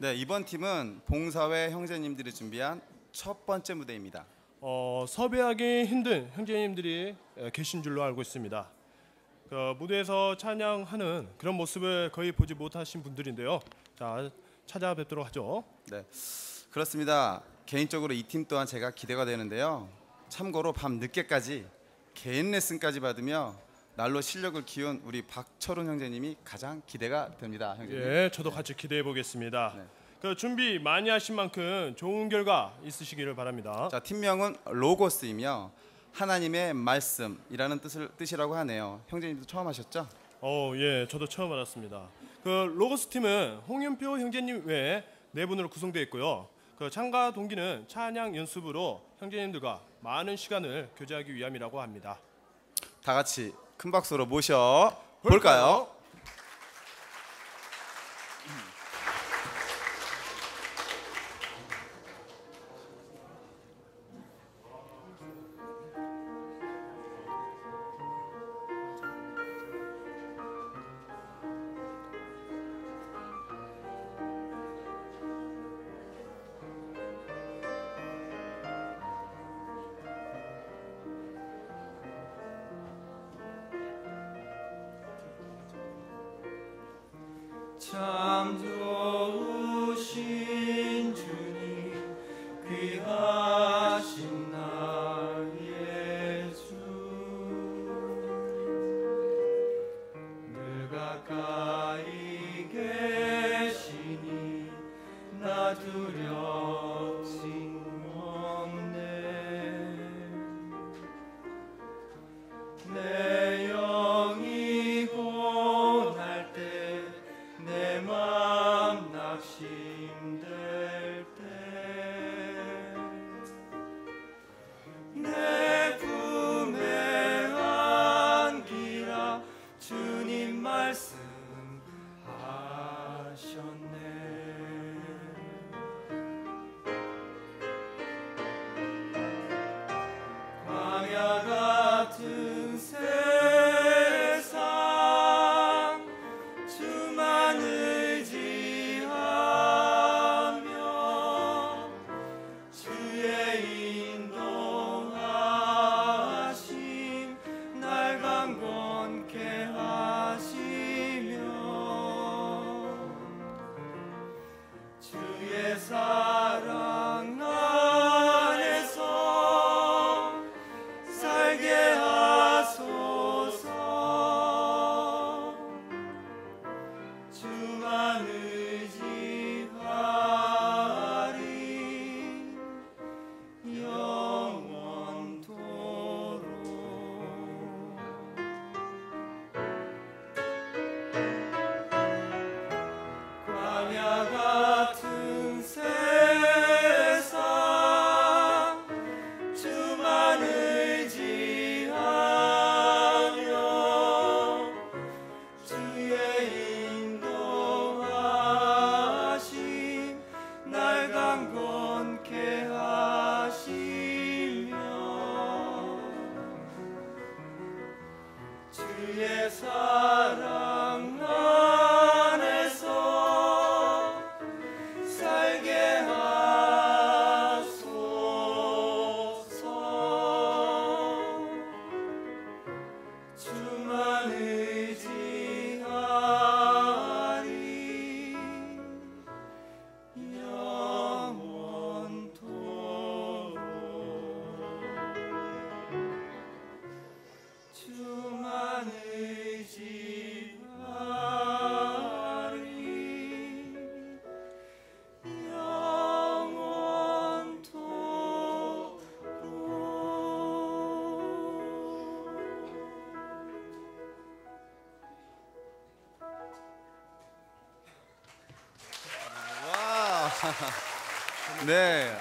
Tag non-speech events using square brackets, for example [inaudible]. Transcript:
네, 이번 팀은 봉사회 형제님들이 준비한 첫 번째 무대입니다. 어, 섭외하기 힘든 형제님들이 에, 계신 줄로 알고 있습니다. 그 무대에서 찬양하는 그런 모습을 거의 보지 못하신 분들인데요. 자, 찾아뵙도록 하죠. 네, 그렇습니다. 개인적으로 이 팀 또한 제가 기대가 되는데요. 참고로 밤 늦게까지 개인 레슨까지 받으며 날로 실력을 키운 우리 박철훈 형제님이 가장 기대가 됩니다, 형제님. 예, 저도 같이 기대해 보겠습니다. 네. 그 준비 많이 하신 만큼 좋은 결과 있으시기를 바랍니다. 자, 팀명은 로고스이며 하나님의 말씀이라는 뜻을 뜻이라고 하네요. 형제님도 처음 하셨죠? 어, 예, 저도 처음 알았습니다. 그 로고스 팀은 홍윤표 형제님 외에 네 분으로 구성되어 있고요. 그 참가 동기는 찬양 연습으로 형제님들과 많은 시간을 교제하기 위함이라고 합니다. 다 같이 큰 박수로 모셔 볼까요? 참 좋으신 주님 귀하신 나의 주늘 가까이 계시니 나 두렵지 없네. 내 주님 말씀하셨네 의 주의 사 [laughs] 네.